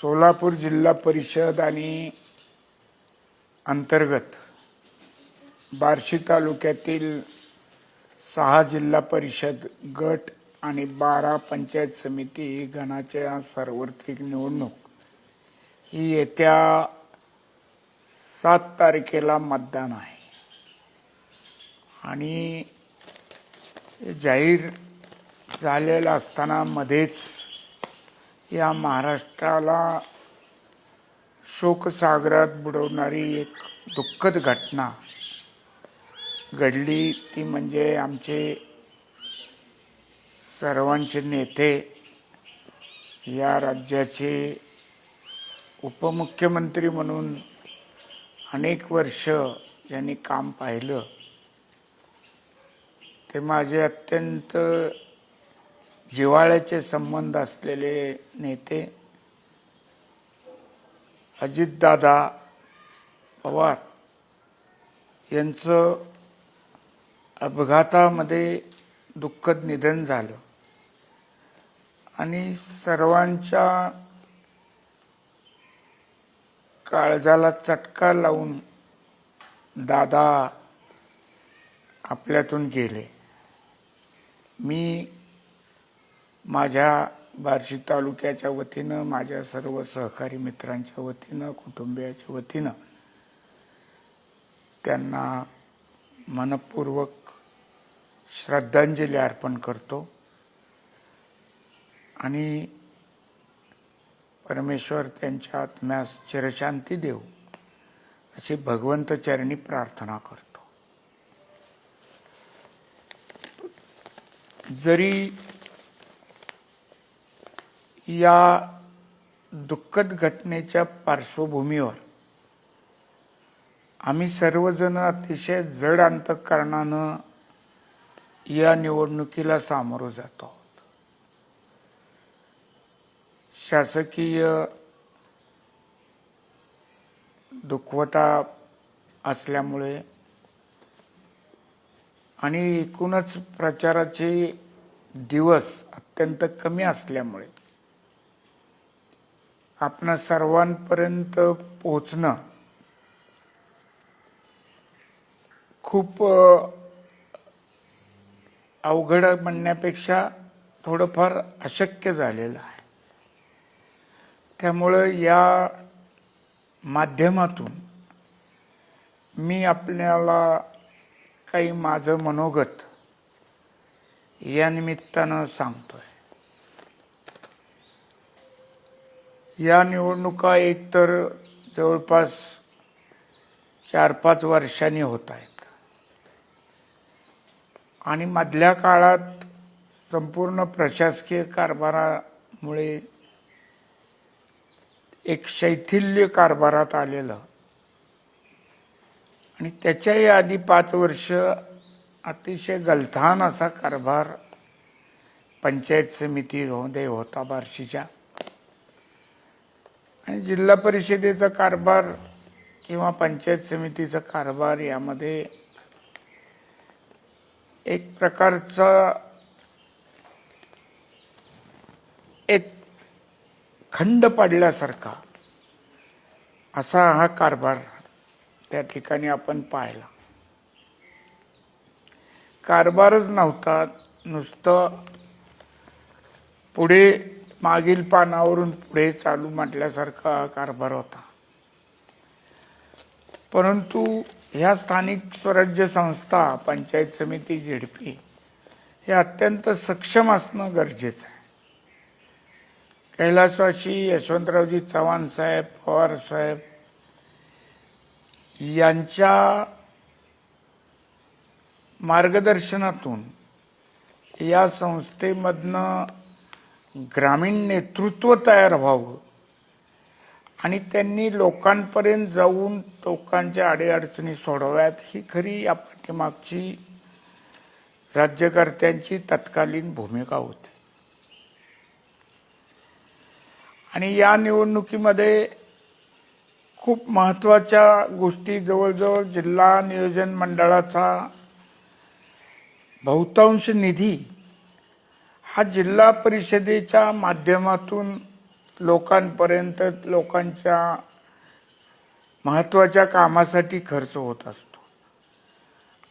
सोलापूर जिल्हा परिषद आणि अंतर्गत बार्शी तालुक्यातील सहा जिल्हा परिषद गट आणि बारा पंचायत समिती गणाच्या सार्वत्रिक निवडणूक. ही येत्या सात तारखेला मतदान आहे. आणि जाहीर झालेलं असताना मध्येच या महाराष्ट्राला शोकसागरात बुडवणारी एक दुःखद घटना घडली. ती म्हणजे आमचे सर्वांचे नेते या राज्याचे उपमुख्यमंत्री म्हणून अनेक वर्ष ज्यांनी काम पाहिलं ते माझे अत्यंत जिव्हाळ्याचे संबंध असलेले नेते अजितदादा पवार यांचं अपघातामध्ये दुःखद निधन झालं. आणि सर्वांच्या काळजाला चटका लावून दादा आपल्यातून गेले. मी माझ्या बार्शी तालुक्याच्या वतीनं माझ्या सर्व सहकारी मित्रांच्या वतीनं कुटुंबियाच्या वतीनं त्यांना मनपूर्वक श्रद्धांजली अर्पण करतो. आणि परमेश्वर त्यांच्या आत्म्यास चिरशांती देऊ अशी भगवंत चरणी प्रार्थना करतो. जरी या दुःखद घटनेच्या पार्श्वभूमीवर आम्ही सर्वजण अतिशय जड अंतकरणानं या निवडणुकीला सामोरं जातो आहोत. शासकीय दुखवटा असल्यामुळे आणि एकूणच प्रचाराचे दिवस अत्यंत कमी असल्यामुळे आपणा सर्वांपर्यंत पोचणं खूप अवघड म्हणण्यापेक्षा थोडंफार अशक्य झालेलं आहे. त्यामुळं या माध्यमातून मी आपल्याला काही माझं मनोगत या निमित्तानं सांगतोय. या निवडणुका एकतर जवळपास चार पाच वर्षांनी होत आहेत. आणि मधल्या काळात संपूर्ण प्रशासकीय कारभारामुळे एक शैथिल्य कारभारात आलेलं. आणि त्याच्याही आधी पाच वर्ष अतिशय गलथान असा कारभार पंचायत समितीमध्ये हो-, होता बार्शीच्या. आणि जिल्हा परिषदेचा कारभार किंवा पंचायत समितीचा कारभार यामध्ये एक प्रकारचा एक खंड पडल्यासारखा असा हा कारभार त्या ठिकाणी आपण पाहिला. कारभारच नव्हता नुसतं पुढे मागील पानावरून पुढे चालू म्हटल्यासारखा कारभार होता. परंतु ह्या स्थानिक स्वराज्य संस्था पंचायत समिती झेडपी हे अत्यंत सक्षम असणं गरजेचं आहे. कैलासवाशी यशवंतरावजी चव्हाण साहेब पवार साहेब यांच्या मार्गदर्शनातून या संस्थेमधनं ग्रामीण नेतृत्व तयार व्हावं. आणि त्यांनी लोकांपर्यंत जाऊन लोकांच्या अडीअडचणी सोडव्यात ही खरी या पाठीमागची राज्यकर्त्यांची तत्कालीन भूमिका होती. आणि या निवडणुकीमध्ये खूप महत्त्वाच्या गोष्टी जवळजवळ जिल्हा नियोजन मंडळाचा बहुतांश निधी हा जिल्हा परिषदेच्या माध्यमातून लोकांपर्यंत लोकांच्या महत्त्वाच्या कामासाठी खर्च होत असतो.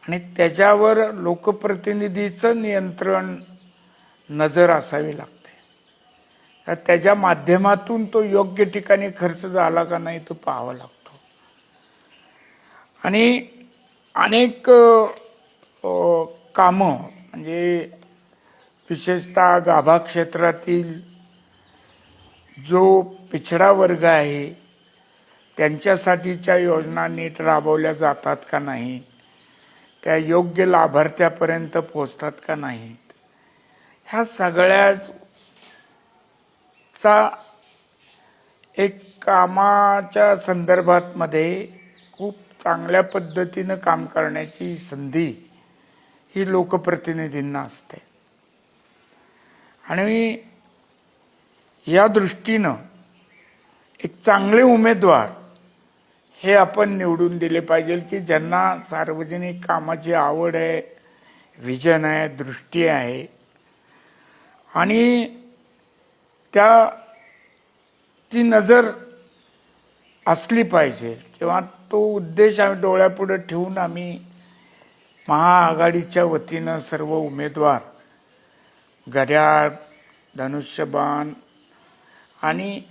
आणि त्याच्यावर लोकप्रतिनिधीचं नियंत्रण नजर असावी लागते. का त्याच्या माध्यमातून तो योग्य ठिकाणी खर्च झाला का नाही तो पाहावा लागतो. आणि अनेक कामं म्हणजे विशेषतः गाभा क्षेत्रातील जो पिछडा वर्ग आहे त्यांच्यासाठीच्या योजना नीट राबवल्या जातात का नाही? त्या योग्य लाभार्थ्यापर्यंत पोचतात का नाहीत? ह्या सगळ्याचा एक कामाच्या संदर्भात मध्ये खूप चांगल्या पद्धतीनं काम करण्याची संधी ही लोकप्रतिनिधींना असते. आणि या दृष्टीनं एक चांगले उमेदवार हे आपण निवडून दिले पाहिजे की ज्यांना सार्वजनिक कामाची आवड आहे विजन आहे दृष्टी आहे. आणि त्या ती नजर असली पाहिजे किंवा तो उद्देश आम्ही डोळ्यापुढे ठेवून आम्ही महाआघाडीच्या वतीनं सर्व उमेदवार घड्याळ धनुष्यबाण आणि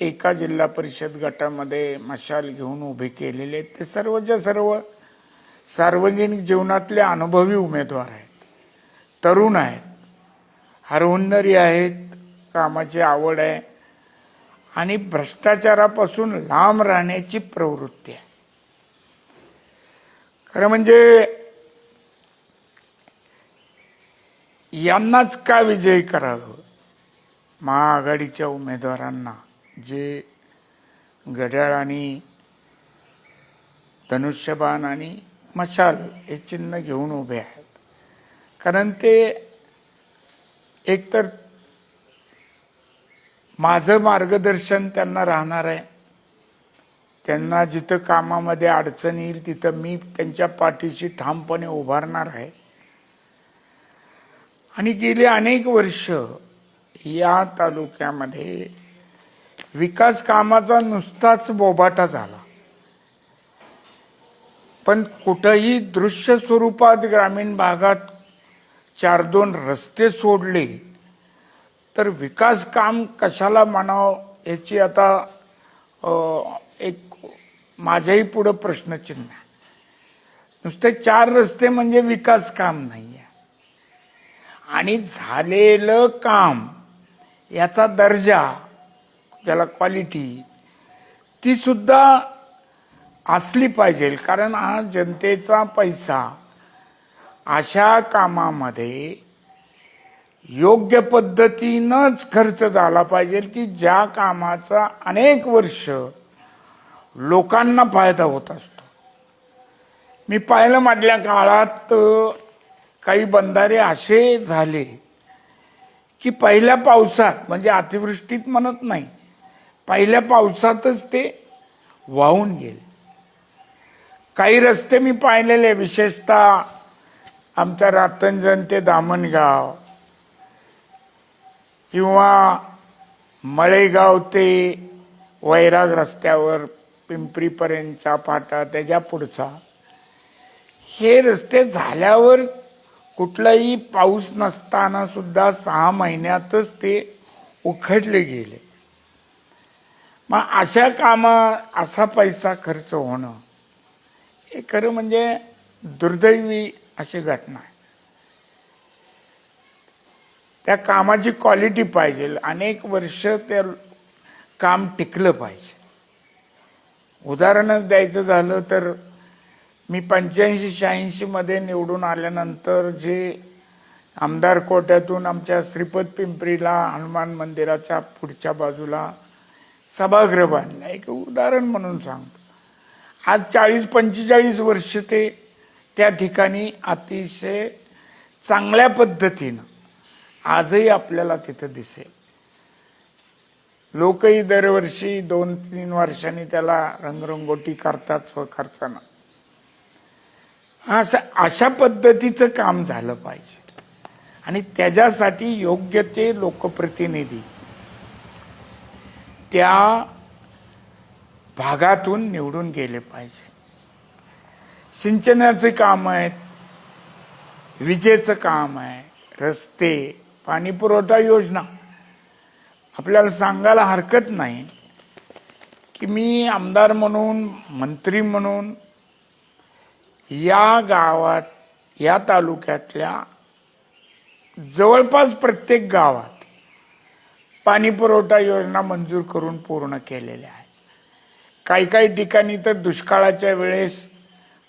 एका जिल्हा परिषद गटामध्ये मशाल घेऊन उभे केलेले आहेत. ते सर्वच्या सर्व सार्वजनिक जीवनातले अनुभवी उमेदवार आहेत. तरुण आहेत. हरहुन्नरी आहेत. कामाची आवड आहे. आणि भ्रष्टाचारापासून लांब राहण्याची प्रवृत्ती आहे. खरं म्हणजे यांनाच का विजयी करावं? महाआघाडीच्या उमेदवारांना जे घड्याळ आणि धनुष्यबाण आणि मशाल हे चिन्ह घेऊन उभे आहेत. कारण ते एकतर माझं मार्गदर्शन त्यांना राहणार आहे. त्यांना जिथं कामामध्ये अडचण येईल तिथं मी त्यांच्या पाठीशी ठामपणे उभारणार आहे. आणि गेली अनेक वर्ष या तालुक्यामध्ये विकास कामाचा नुसताच बोबाटा झाला. पण कुठंही दृश्य स्वरूपात ग्रामीण भागात चार दोन रस्ते सोडले तर विकास काम कशाला म्हणावं याची आता एक माझ्याही पुढं प्रश्नचिन्ह आहे. नुसते चार रस्ते म्हणजे विकास काम नाही आहे आणि झालेलं काम याचा दर्जा ज्याला क्वालिटी तीसुद्धा असली पाहिजे. कारण हा जनतेचा पैसा अशा कामामध्ये योग्य पद्धतीनंच खर्च झाला पाहिजे की ज्या कामाचा अनेक वर्ष लोकांना फायदा होत असतो. मी पाहिलं मधल्या काळात काही बंधारे असे झाले की पहिल्या पावसात म्हणजे अतिवृष्टीत म्हणत नाही पहिल्या पावसातच ते वाहून गेले. काही रस्ते मी पाहिलेले विशेषतः आमच्या रातंजन ते दामणगाव किंवा मळेगाव ते वैराग रस्त्यावर पिंपरीपर्यंतचा पाटा त्याच्या पुढचा. हे रस्ते झाल्यावर कुठलाही पाऊस नसताना सुद्धा सहा महिन्यातच ते उखडले गेले. मग अशा कामा असा पैसा खर्च होणं हे खरं म्हणजे दुर्दैवी अशी घटना आहे. त्या कामाची क्वालिटी पाहिजे. अनेक वर्ष त्या काम टिकलं पाहिजे. उदाहरणच द्यायचं झालं तर मी पंच्याऐंशी शहाऐंशीमध्ये निवडून आल्यानंतर जे आमदार कोट्यातून आमच्या श्रीपद पिंपरीला हनुमान मंदिराच्या पुढच्या बाजूला सभागृह बांधलं. एक उदाहरण म्हणून सांगतो. आज चाळीस पंचेचाळीस वर्ष ते त्या ठिकाणी अतिशय चांगल्या पद्धतीनं आजही आपल्याला तिथं दिसेल. लोकही दरवर्षी दोन तीन वर्षांनी त्याला रंगरंगोटी करतात स्वखर्चानं. असं अशा पद्धतीचं काम झालं पाहिजे. आणि त्याच्यासाठी योग्य ते लोकप्रतिनिधी त्या भागातून निवडून गेले पाहिजे. सिंचनाचे काम आहेत विजेचं काम आहे रस्ते पाणी पुरवठा योजना. आपल्याला सांगायला हरकत नाही की मी आमदार म्हणून मंत्री म्हणून या गावात या तालुक्यातल्या जवळपास प्रत्येक गावात पाणी पुरवठा योजना मंजूर करून पूर्ण केलेल्या आहेत. काही काही ठिकाणी तर दुष्काळाच्या वेळेस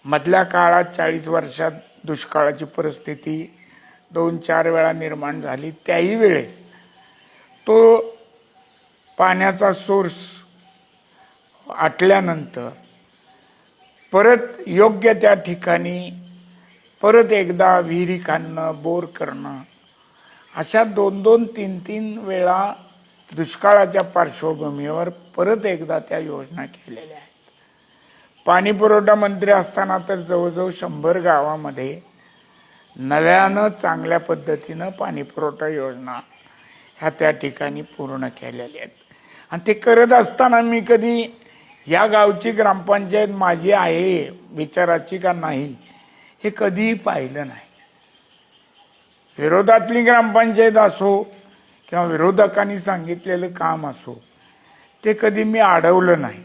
मधल्या काळात चाळीस वर्षात दुष्काळाची परिस्थिती दोन चार वेळा निर्माण झाली. त्याही वेळेस तो पाण्याचा सोर्स आटल्यानंतर परत योग्य त्या ठिकाणी परत एकदा विहिरी खाणं बोर करणं अशा दोन दोन तीन तीन वेळा दुष्काळाच्या पार्श्वभूमीवर परत एकदा त्या योजना केलेल्या आहेत. पाणी पुरवठा मंत्री असताना तर जवळजवळ शंभर गावामध्ये नव्यानं चांगल्या पद्धतीनं पाणी पुरवठा योजना ह्या त्या ठिकाणी पूर्ण केलेल्या आहेत. आणि ते करत असताना मी कधी या गावची ग्रामपंचायत माझी आहे विचाराची का नाही हे कधीही पाहिलं नाही. विरोधातली ग्रामपंचायत असो किंवा विरोधकांनी सांगितलेलं काम असो ते कधी मी अडवलं नाही.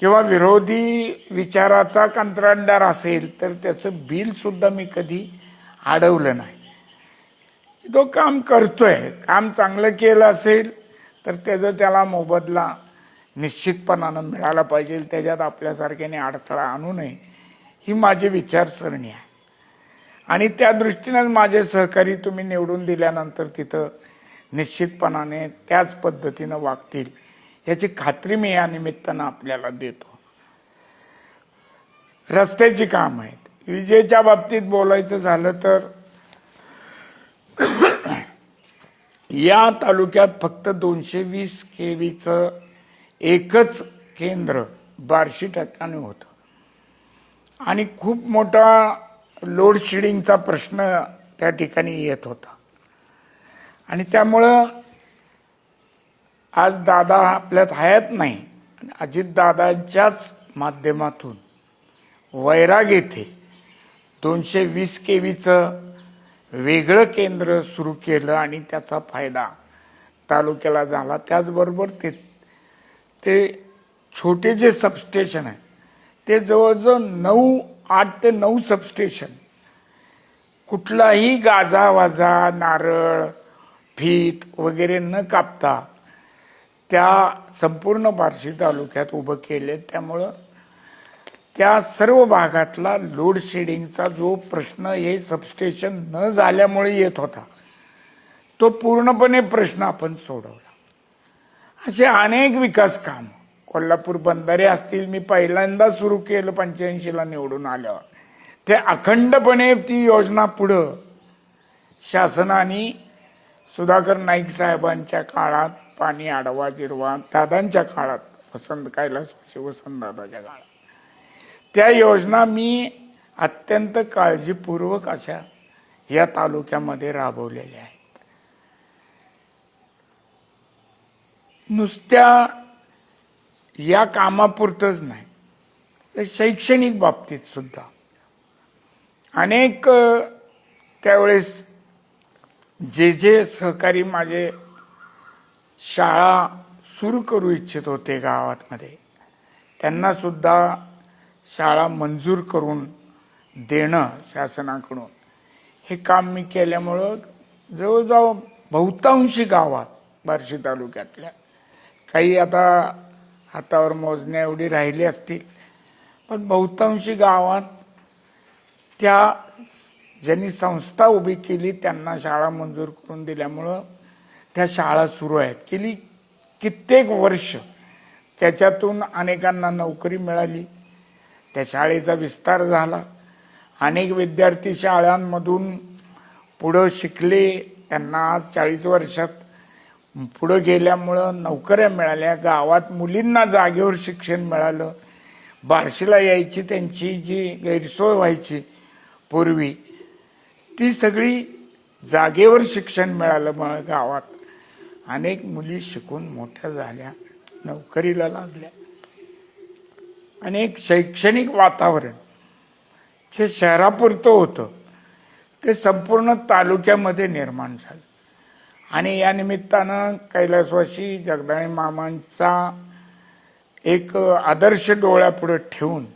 किंवा विरोधी विचाराचा कंत्राटदार असेल तर त्याचं बिलसुद्धा मी कधी अडवलं नाही. तो काम करतोय काम चांगलं केलं असेल तर त्याचा त्याला मोबदला निश्चितपणानं मिळाला पाहिजे. त्याच्यात आपल्यासारख्याने अडथळा आणू नये. ही माझी विचारसरणी आहे. आणि त्या दृष्टीनं माझे सहकारी तुम्ही निवडून दिल्यानंतर तिथं निश्चितपणाने त्याच पद्धतीनं वागतील. याची खात्री मी या निमित्तानं आपल्याला देतो. रस्त्याची काम आहेत. विजेच्या बाबतीत बोलायचं झालं तर या तालुक्यात फक्त दोनशे वीस केवीचं एकच केंद्र बार्शी टक्क्याने होतं. आणि खूप मोठा लोड शेडिंगचा प्रश्न त्या ठिकाणी येत होता. आणि त्यामुळं आज दादा आपल्यात हयात नाही. अजितदादांच्याच माध्यमातून वैराग येथे दोनशे वीस के व्हीचं वेगळं केंद्र सुरू केलं आणि त्याचा फायदा तालुक्याला झाला. त्याचबरोबर ते ते छोटे जे सबस्टेशन आहे ते जवळजवळ नऊ आठ ते नऊ सबस्टेशन कुठलाही गाजावाजा नारळ फीत वगैरे न कापता त्या संपूर्ण बार्शी तालुक्यात उभं केले. त्यामुळं त्या सर्व भागातला लोडशेडिंगचा जो प्रश्न हे सबस्टेशन न झाल्यामुळे येत होता तो पूर्णपणे प्रश्न आपण सोडवला. असे अनेक विकास काम. कोल्हापूर बंधारे असतील मी पहिल्यांदा सुरू केलं पंच्याऐंशीला निवडून आल्यावर. ते अखंडपणे ती योजना पुढं शासनाने सुधाकर नाईक साहेबांच्या काळात पाणी आडवा जिरवा दादांच्या काळात वसंत कैलास वसंत दादाच्या काळात. त्या योजना मी अत्यंत काळजीपूर्वक अशा या तालुक्यामध्ये राबवलेल्या आहेत. नुसत्या या कामापुरतंच नाही तर शैक्षणिक बाबतीत सुद्धा. अनेक त्यावेळेस जे जे सहकारी माझे शाळा सुरू करू इच्छित होते गावातमध्ये त्यांनासुद्धा शाळा मंजूर करून देणं शासनाकडून हे काम मी केल्यामुळं जवळजवळ बहुतांशी गावात बार्शी तालुक्यातल्या काही आता हातावर मोजण्या एवढी राहिली असतील. पण बहुतांशी गावात त्या ज्यांनी संस्था उभी केली त्यांना शाळा मंजूर करून दिल्यामुळं त्या शाळा सुरू आहेत. गेली कित्येक वर्ष त्याच्यातून अनेकांना नोकरी मिळाली. त्या शाळेचा विस्तार झाला. अनेक विद्यार्थी शाळांमधून पुढं शिकले. त्यांना आज चाळीस वर्षात पुढं गेल्यामुळं नोकऱ्या मिळाल्या गावात मुलींना जागेवर शिक्षण मिळालं. बार्शीला यायची त्यांची जी गैरसोय व्हायची पूर्वी ती सगळी जागेवर शिक्षण मिळालं मग गावात. अनेक मुली शिकून मोठ्या झाल्या नोकरीला लागल्या. अनेक शैक्षणिक वातावरण जे शहरापुरतं होतं ते संपूर्ण तालुक्यामध्ये निर्माण झालं. आणि या निमित्तानं कैलासवासी जगदाळे मामांचा एक आदर्श डोळ्यापुढे ठेवून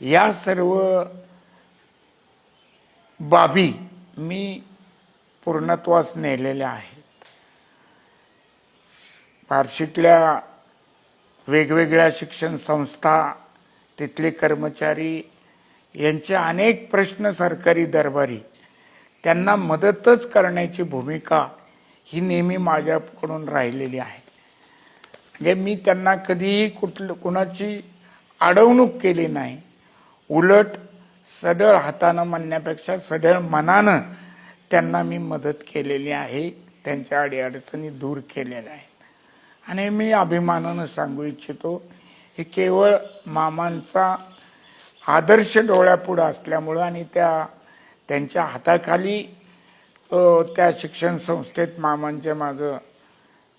या सर्व बाबी मी पूर्णत्वास नेलेल्या आहेत. बार्शीतल्या वेगवेगळ्या शिक्षण संस्था तिथले कर्मचारी यांचे अनेक प्रश्न सरकारी दरबारी त्यांना मदतच करण्याची भूमिका ही नेहमी माझ्याकडून राहिलेली आहे. म्हणजे मी त्यांना कधीही कुठलं कुणाची अडवणूक केली नाही. उलट सढळ हातानं म्हणण्यापेक्षा सढळ मनानं त्यांना मी मदत केलेली आहे त्यांच्या अडीअडचणी दूर केलेल्या आहेत. आणि मी अभिमानानं सांगू इच्छितो हे केवळ मामांचा आदर्श डोळ्यापुढं असल्यामुळं आणि त्या त्यांच्या हाताखाली त्या शिक्षण संस्थेत मामांच्या मागं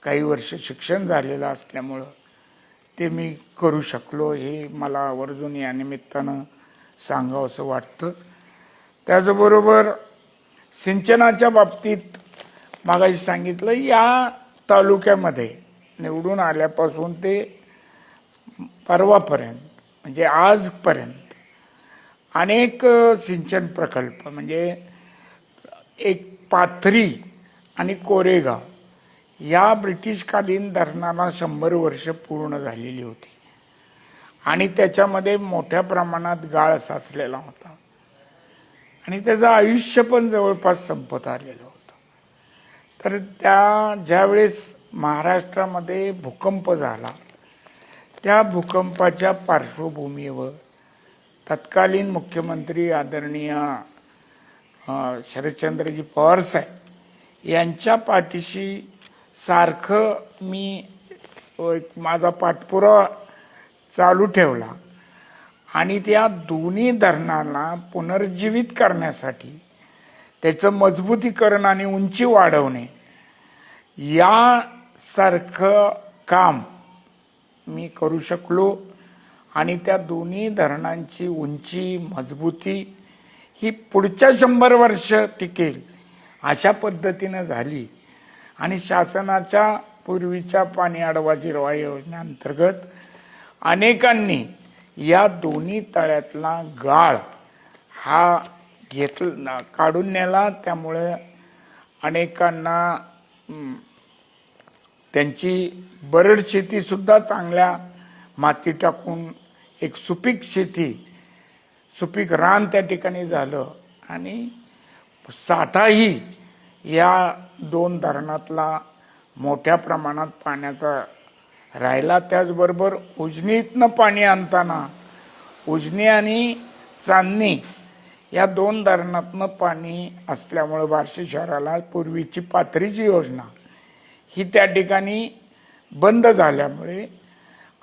काही वर्ष शिक्षण झालेलं असल्यामुळं ते मी करू शकलो हे मला आवर्जून या निमित्तानं सांगावं असं वाटतं. त्याचबरोबर सिंचनाच्या बाबतीत मागाशी सांगितलं या तालुक्यामध्ये निवडून आल्यापासून ते परवापर्यंत म्हणजे आजपर्यंत अनेक सिंचन प्रकल्प म्हणजे एक पाथरी आणि कोरेगाव या ब्रिटिशकालीन धरणाला शंभर वर्ष पूर्ण झालेली होती. आणि त्याच्यामध्ये मोठ्या प्रमाणात गाळ साचलेला होता. आणि त्याचं आयुष्य पण जवळपास संपत आलेलं होतं. तर त्या ज्यावेळेस महाराष्ट्रामध्ये भूकंप झाला त्या भूकंपाच्या पार्श्वभूमीवर तत्कालीन मुख्यमंत्री आदरणीय शरदचंद्रजी पवार साहेब यांच्या पाठीशी सारखं मी एक माझा पाठपुरावा चालू ठेवला आणि त्या दोन्ही धरणांना पुनर्जीवित करण्यासाठी त्याचं मजबूतीकरण आणि उंची वाढवणे यासारखं काम मी करू शकलो आणि त्या दोन्ही धरणांची उंची मजबूती ही पुढच्या शंभर वर्ष टिकेल अशा पद्धतीनं झाली. आणि शासनाच्या पूर्वीच्या पाणी अडवा जिरवा योजनेअंतर्गत अनेकांनी या दोन्ही तळ्यातला गाळ हा घेतला काढून नेला. त्यामुळे अनेकांना त्यांची बरड शेतीसुद्धा चांगल्या माती टाकून एक सुपीक शेती सुपीक रान त्या ठिकाणी झालं आणि साठाही या दोन धरणातला मोठ्या प्रमाणात पाण्याचा राहिला. त्याचबरोबर उजनीतनं पाणी आणताना उजनी आणि चांदणी या दोन धरणातनं पाणी असल्यामुळं बार्शी शहराला पूर्वीची पाथरीची योजना ही त्या ठिकाणी बंद झाल्यामुळे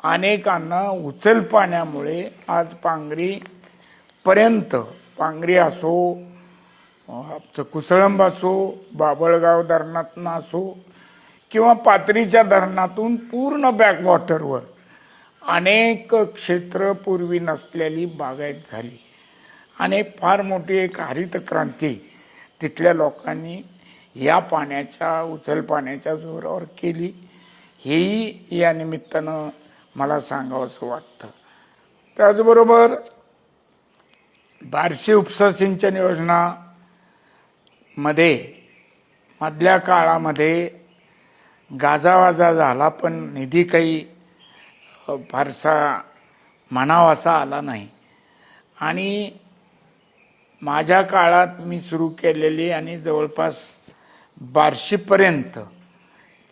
अनेकांना उचल पाण्यामुळे आज पांगरी पर्यंत पांगरी असो आमचं कुसळंब असो बाबळगाव धरणातनं असो किंवा पात्रीच्या धरणातून पूर्ण बॅकवॉटरवर अनेक क्षेत्र पूर्वी नसलेली बागायत झाली. आणि फार मोठी एक हरित क्रांती तिथल्या लोकांनी या पाण्याच्या उचल पाण्याच्या जोरावर केली. हेही या निमित्तानं मला सांगावं असं वाटतं. त्याचबरोबर बार्शी उपसा सिंचन योजना मध्ये मधल्या काळामध्ये गाजावाजा झाला पण निधी काही फारसा म्हणावासा आला नाही. आणि माझ्या काळात मी सुरू केलेली आणि जवळपास बार्शीपर्यंत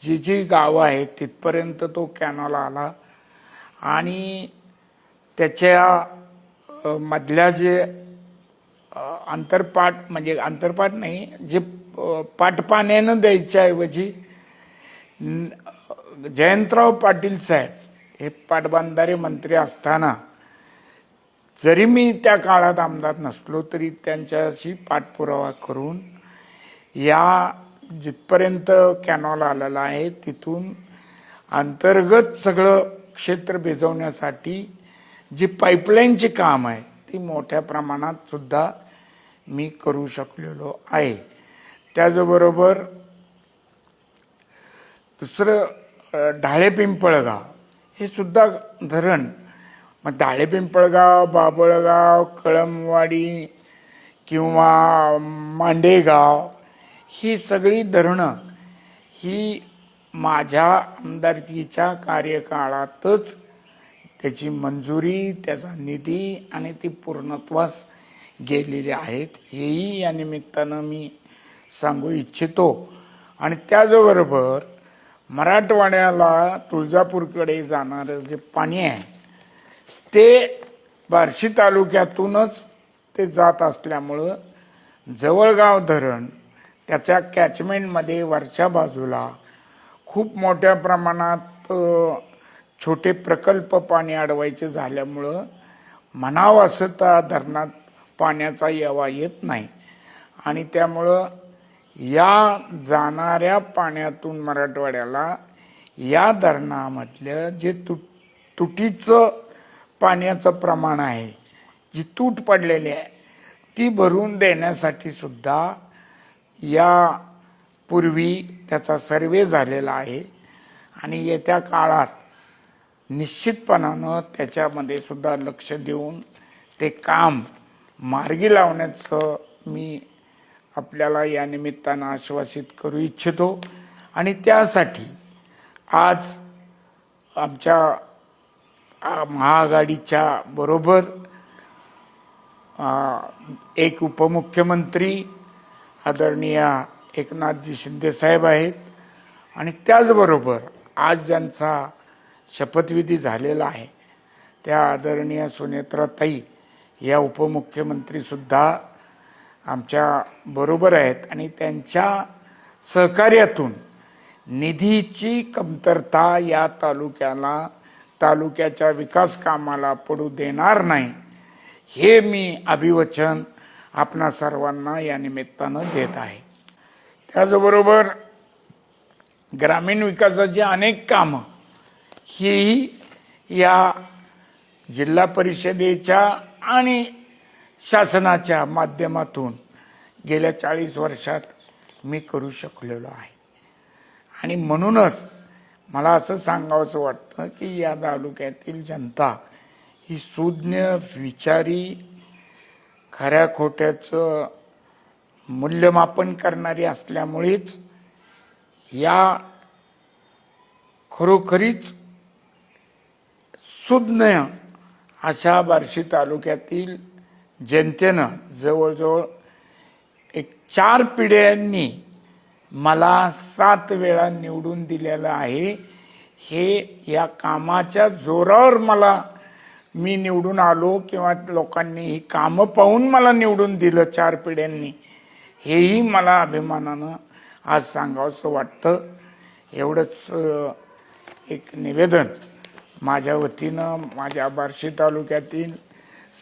जी जी गावं आहेत तिथपर्यंत तो कॅनॉल आला. आणि त्याच्या मधल्या जे आंतरपाठ म्हणजे आंतरपाठ नाही जे पाठपाण्यानं द्यायच्याऐवजी जयंतराव पाटील साहेब हे पाटबंधारे मंत्री असताना जरी मी त्या काळात आमदार नसलो तरी त्यांच्याशी पाठपुरावा करून या जिथपर्यंत कॅनॉल आलेला आहे तिथून अंतर्गत सगळं क्षेत्र भिजवण्यासाठी जी पाईपलाईनचे काम आहे ती मोठ्या प्रमाणात सुद्धा मी करू शकलेलो आहे. त्याचबरोबर दुसरं अ, ढाळे पिंपळगाव हे सुद्धा धरण मग ढाळे पिंपळगाव बाबळगाव कळमवाडी किंवा मांडेगाव ही सगळी धरणं ही माझ्या आमदारकीच्या कार्यकाळातच त्याची मंजुरी त्याचा निधी आणि ती पूर्णत्वास गेलेली आहेत. हेही या निमित्तानं मी सांगू इच्छितो. आणि त्याचबरोबर मराठवाड्याला तुळजापूरकडे जाणारं जे पाणी आहे ते बार्शी तालुक्यातूनच ते जात असल्यामुळं जवळगाव धरण त्याच्या कॅचमेंटमध्ये वरच्या बाजूला खूप मोठ्या प्रमाणात छोटे प्रकल्प पाणी अडवायचे झाल्यामुळं म्हणावं असं त्या धरणात पाण्याचा यावा येत नाही. आणि त्यामुळं या जाणाऱ्या पाण्यातून मराठवाड्याला या धरणामधलं जे तु तुटीचं पाण्याचं प्रमाण आहे जी तूट पडलेली आहे ती भरून देण्यासाठी सुद्धा या पूर्वी त्याचा सर्वे झालेला आहे. आणि येत्या काळात निश्चितपणानं त्याच्यामध्ये सुद्धा लक्ष देऊन ते काम मार्गी लावण्याचं मी आपल्याला या निमित्तानं आश्वासित करू इच्छितो. आणि त्यासाठी आज आमच्या महाआघाडीच्या बरोबर एक उपमुख्यमंत्री आदरणीय एकनाथजी शिंदे साहेब आहेत. आणि त्याचबरोबर आज ज्यांचा शपथविधी झालेला आहे. त्या आदरणीय सुनेत्राताई या उपमुख्यमंत्रीसुद्धा आमच्या बरोबर आहेत आणि त्यांच्या सहकार्यातून निधीची कमतरता या तालुक्याला तालुक्याच्या विकास कामाला पडू देणार नाही हे मी अभिवचन आपणा सर्वांना या निमित्तानं देत आहे. त्याचबरोबर ग्रामीण विकासाची अनेक कामं हेही या जिल्हा परिषदेच्या आणि शासनाच्या माध्यमातून गेल्या चाळीस वर्षात मी करू शकलेलो आहे. आणि म्हणूनच मला असं सांगावंसं वाटतं की या तालुक्यातील जनता ही सुज्ञ विचारी खऱ्या खोट्याचं मूल्यमापन करणारी असल्यामुळेच या खरोखरीच सुज्ञ अशा बार्शी तालुक्यातील जनतेनं जवळजवळ एक चार पिढ्यांनी मला सात वेळा निवडून दिलेलं आहे. हे या कामाच्या जोरावर मला मी निवडून आलो किंवा लोकांनी ही कामं पाहून मला निवडून दिलं चार पिढ्यांनी. हेही मला अभिमानानं आज सांगावंसं वाटतं. एवढंच एक निवेदन. माझ्या वतीनं माझ्या बार्शी तालुक्यातील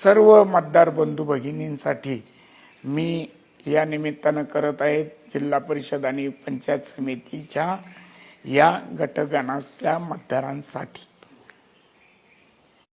सर्व मतदार बंधू भगिनींसाठी मी या निमित्तानं करत आहे जिल्हा परिषद आणि पंचायत समितीच्या या गटगणातल्या मतदारांसाठी.